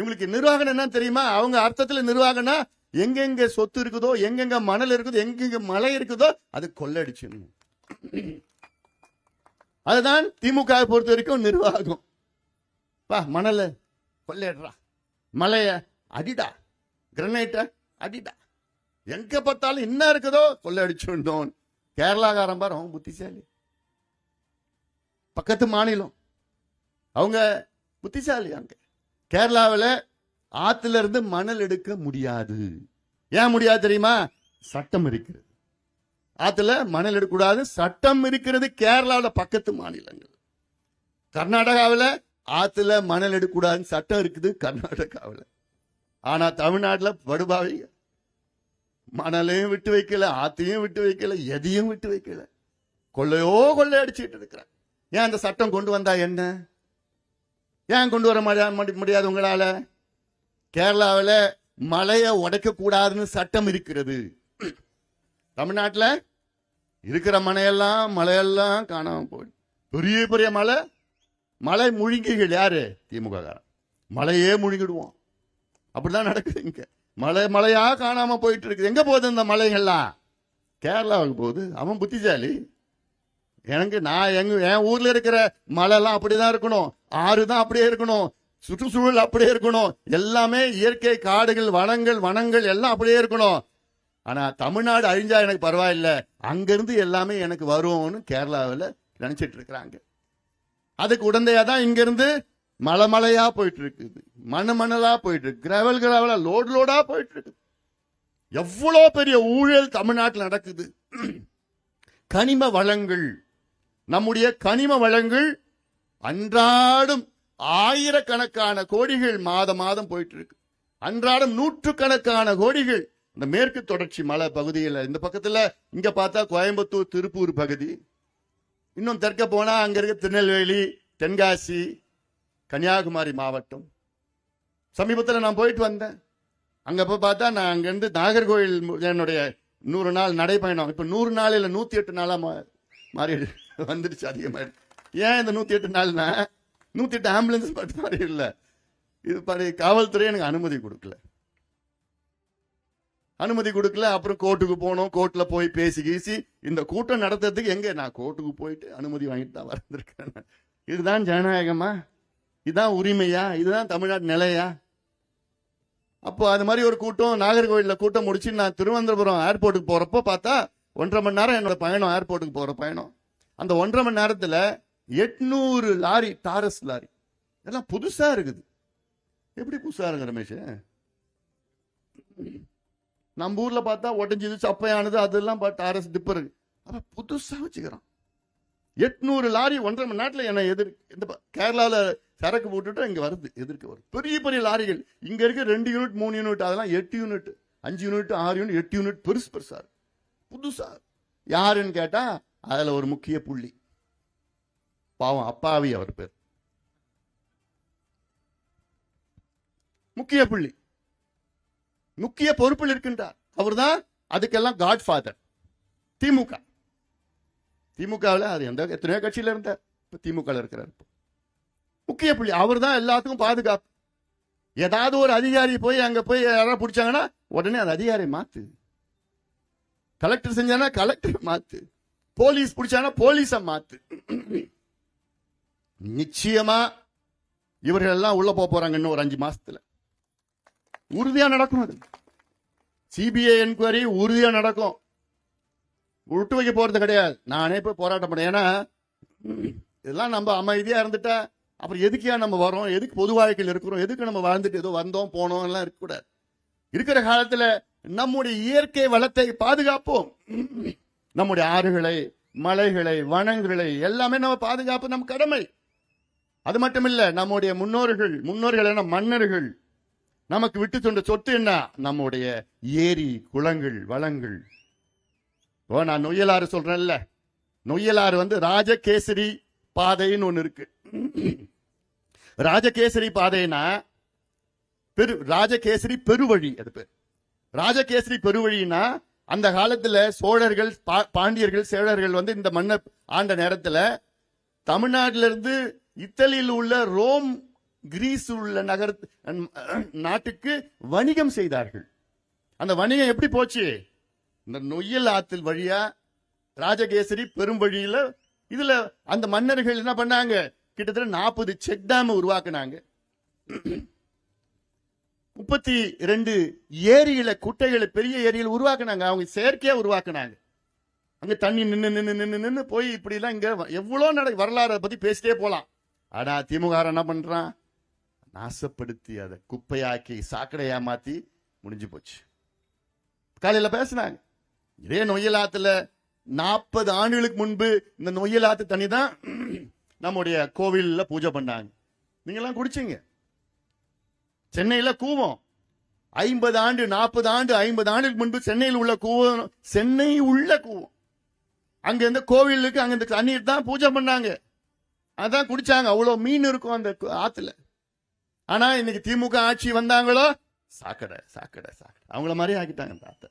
இவங்களுக்கு நிர்வாகம் என்ன தெரியுமா? அவங்க அர்த்தத்துல நிர்வாகம்னா எங்கெங்க சொத்து இருக்குதோ எங்கெங்க மணல் இருக்குதோ எங்கெங்க மலை இருக்குதோ அது கொள்ளடிச்சிடணும். அதுதான் திமுக பொறுத்த வரைக்கும் நிர்வாகம். பா மணல கொள்ளையடுறா மலைய அடிடா. கிரனைட்ட அடிடா. எங்க பார்த்தாலும் என்ன இருக்குதோ கொள்ளடிச்சுடணும். கேரளாக்காரன் பாரு அவங்க புத்திசாலி. பக்கத்து மாநிலம். அவங்க புத்திசாலி அங்க கேரளாவில் ஆத்துல இருந்து மணல் எடுக்க முடியாது. ஏன் முடியாது தெரியுமா? சட்டம் இருக்கிறது. ஆத்துல மணல் எடுக்கக்கூடாது சட்டம் இருக்கிறது கேரளாவில் பக்கத்து மாநிலங்கள். கர்நாடகாவில் ஆத்துல மணல் எடுக்கக்கூடாதுன்னு சட்டம் இருக்குது கர்நாடகாவில். ஆனா தமிழ்நாட்டில் படுபாவிங்க. மணலையும் விட்டு வைக்கல ஆத்தையும் விட்டு வைக்கல எதையும் விட்டு வைக்கல. கொள்ளையோ கொள்ளை அடிச்சுட்டு இருக்கிறான் ஏன் அந்த சட்டம் கொண்டு வந்தா என்ன? ஏன் கொண்டு வர முடியாது உங்களால? கேரளாவில் மலையை உடைக்க கூடாதுன்னு சட்டம் இருக்கிறது. தமிழ்நாட்டில் இருக்கிற மலையெல்லாம் மலையெல்லாம் காணாமல் போய் பெரிய பெரிய மலை மலை முழுங்கிகள் யாரு? திமுக காரன். மலையே முழுங்கிடுவோம் அப்படிதான் நடக்குது இங்க. மலை மலையா காணாம போயிட்டு இருக்குது. எங்க போகுது இந்த மலைகள்லாம் கேரளாவுக்கு போகுது. அவன் புத்திசாலி. எனக்கு நான் எங்க என் ஊர்ல இருக்கிற மலைலாம் அப்படிதான் இருக்கணும். ஆறு தான் அப்படியே இருக்கணும். சுற்றுச்சூழல் அப்படியே இருக்கணும். எல்லாமே இயற்கை காடுகள் வனங்கள் வனங்கள் எல்லாம் அப்படியே இருக்கணும். ஆனா தமிழ்நாடு அழிஞ்சா எனக்கு பரவாயில்ல. அங்கிருந்து எல்லாமே எனக்கு வரும்னு கேரளாவில் நினைச்சிட்டு இருக்கிறாங்க. அதுக்கு உடந்தையா தான் இங்கிருந்து மலை மலையா போயிட்டு இருக்குது மண் மணலா போயிட்டு இருக்கு கிராவல் கிராவலா லோடு லோடா போயிட்டு இருக்கு எவ்வளோ பெரிய ஊழல் தமிழ்நாட்டில் நடக்குது. கனிம வளங்கள். நம்முடைய கனிம வளங்கள் அன்றாடம் ஆயிரக்கணக்கான கோடிகள் மாதம் மாதம் போயிட்டு இருக்கு அன்றாடம் நூற்றுக்கணக்கான கோடிகள். இந்த மேற்கு தொடர்ச்சி மலை பகுதியில் இந்த பக்கத்துல இங்க பார்த்தா கோயம்புத்தூர் திருப்பூர் பகுதி. இன்னும் தெற்க போனா அங்க இருக்க திருநெல்வேலி தென்காசி கன்னியாகுமரி மாவட்டம். சமீபத்தில் நான் போயிட்டு வந்தேன். அங்க போய் பார்த்தா நான் அங்கிருந்து நாகர்கோவில் என்னுடைய நூறு நாள் நடைப்பயணம் இப்ப நூறு நாள் இல்லை நூத்தி எட்டு நாளா மா- மாறிடுது வந்துடுச்சு அதிகமாயிடுச்சு ஏன் இந்த நூற்றி எட்டு நாள்னா? நூற்றி எட்டு ஆம்புலன்ஸ் மட்டும் மாதிரி இல்லை. இது படி காவல்துறை எனக்கு அனுமதி கொடுக்கல. அனுமதி கொடுக்கல அப்புறம் கோர்ட்டுக்கு போனோம் கோர்ட்டில் போய் பேசி கீசி இந்த கூட்டம் நடத்துறதுக்கு எங்கே? நான் கோர்ட்டுக்கு போயிட்டு அனுமதி வாங்கிட்டு தான் வந்திருக்கேன். இதுதான் ஜனநாயகமா? இதுதான் உரிமையா? இதுதான் தமிழ்நாட்டு நிலையா? அப்போ அது மாதிரி ஒரு கூட்டம் நாகர்கோவிலில் கூட்டம் முடிச்சு நான் திருவனந்தபுரம் ஏர்போர்ட்டுக்கு போகிறப்போ பார்த்தா ஒன்றரை மணி நேரம் என்னோட பயணம் ஏர்போர்ட்டுக்கு போகிற பயணம். அந்த ஒன்றரை மணி நேரத்தில் எட்நூறு லாரி டாரஸ் லாரி. இதெல்லாம் புதுசாக இருக்குது. எப்படி புதுசாக இருக்கு ரமேஷ்? நம்ம ஊரில் பார்த்தா உடஞ்சிது சப்பையானது அதெல்லாம் டாரஸ் டிப்பர் இருக்கு. புதுசாக புதுசா வச்சுக்கிறான். எட்நூறு லாரி ஒன்றரை மணி நேரத்தில் என்ன எதிர் இந்த கேரளாவில் சரக்கு போட்டுட்டு இங்கே வருது எதிர்க்க வருது. பெரிய பெரிய லாரிகள். இங்கே இருக்க ரெண்டு யூனிட் மூணு யூனிட் அதெல்லாம் எட்டு யூனிட் அஞ்சு யூனிட் ஆறு யூனிட் எட்டு யூனிட் பெருசு பெருசாக புதுசாக யாருன்னு கேட்டால் அதுல ஒரு முக்கிய புள்ளி. பாவம் அப்பாவி அவர் பேர். முக்கிய புள்ளி. முக்கிய பொறுப்பில் இருக்கின்றார். அவர்தான் அதுக்கெல்லாம் காட் ஃபாதர் திமுக. திமுகவில் அது எந்த எத்தனையோ கட்சியில இருந்தார். இப்ப திமுக இருக்கிறார் முக்கிய புள்ளி. அவர் தான் எல்லாத்துக்கும் பாதுகாப்பு. ஏதாவது ஒரு அதிகாரி போய் அங்க போய் யாராவது பிடிச்சாங்கன்னா உடனே அந்த அதிகாரியை மாற்று கலெக்டர் செஞ்சானா கலெக்டர் மாற்று போலீஸ் பிடிச்சானா போலீஸ மாத்து. நிச்சயமா இவர்கள் எல்லாம் உள்ள போக போறாங்க இன்னும் ஒரு அஞ்சு மாசத்துல. உறுதியா நடக்கும் அது. சிபிஐ என்கொயரி உறுதியா நடக்கும். விட்டு வைக்க போறது கிடையாது. நானே போய் போராட்டம் பண்ணேன். ஏன்னா இதெல்லாம் நம்ம அமைதியா இருந்துட்டா அப்புறம் எதுக்கியா நம்ம வரோம்? எதுக்கு பொது வாழ்க்கையில் இருக்கிறோம்? எதுக்கு நம்ம வாழ்ந்துட்டு ஏதோ வந்தோம் போனோம் எல்லாம் இருக்கக்கூடாது. இருக்கிற காலத்துல நம்முடைய இயற்கை வளத்தை பாதுகாப்போம். நம்முடைய ஆறுகளை மலைகளை வனங்களை எல்லாமே நம்ம பாதுகாப்பு நம்ம கடமை. அது மட்டும் இல்ல நம்முடைய முன்னோர்கள் முன்னோர்கள் என்ன மன்னர்கள் நமக்கு விட்டு சொன்ன சொத்து என்ன? நம்முடைய ஏரி குளங்கள் வளங்கள். ஓ நான் நொய்யலாறு சொல்றேன்ல. நொய்யலாறு வந்து ராஜகேசரி பாதைன்னு ஒன்று இருக்கு. ராஜகேசரி பாதைனா பெரு ராஜகேசரி பெருவழி அது பேர். ராஜகேசரி பெருவழினா அந்த காலத்துல சோழர்கள் பா- பாண்டியர்கள் சேழர்கள் வந்து இந்த மன்னர் ஆண்ட நேரத்துல தமிழ்நாட்டில இருந்து இத்தாலியில் உள்ள ரோம் கிரீஸ் உள்ள நகர நாட்டுக்கு வணிகம் செய்தார்கள். அந்த வணிகம் எப்படி போச்சு? இந்த நொய்யல் ஆத்தில் வழியா ராஜகேசரி பெரும் வழியில இதுல அந்த மன்னர்கள் என்ன பண்ணாங்க? கிட்டத்தட்ட நாற்பது செக் டேம் உருவாக்குனாங்க. முப்பத்தி ரெண்டு ஏரியில குட்டைகளை பெரிய ஏரியில் உருவாக்குனாங்க. அவங்க செயற்கையா உருவாக்குனாங்க. அங்க தண்ணி நின்று நின்று நின்று நின்று போய் இப்படி எல்லாம் இங்க எவ்வளவு நட வரலாறை பத்தி பேசிட்டே போலாம். ஆனா திமுக என்ன பண்றான்? நாசப்படுத்தி அதை குப்பையாக்கி சாக்கடையா மாத்தி முடிஞ்சு போச்சு. காலையில பேசினாங்க. இதே நொய்யலாத்துல நாற்பது ஆண்டுகளுக்கு முன்பு இந்த நொய்யலாத்து தண்ணி தான் நம்முடைய கோவில்ல பூஜை பண்ணாங்க. நீங்க எல்லாம் குடிச்சீங்க. சென்னையில கூவம். ஐம்பது ஆண்டு நாற்பது ஆண்டு ஐம்பது ஆண்டுக்கு முன்பு சென்னையில் உள்ள கூவம் சென்னை உள்ள கூவம். அங்க இருந்த கோவிலுக்கு அங்க இந்த தண்ணீர் தான் பூஜை பண்ணாங்க. அதான் குடிச்சாங்க. அவ்வளவு மீன் இருக்கும் அந்த கு- ஆத்துல. ஆனா இன்னைக்கு திமுக ஆட்சி வந்தாங்களோ? சாக்கடை சாக்கடை சாக்கடை. அவங்கள மாதிரி ஆக்கிட்டாங்க அந்த ஆத்தை.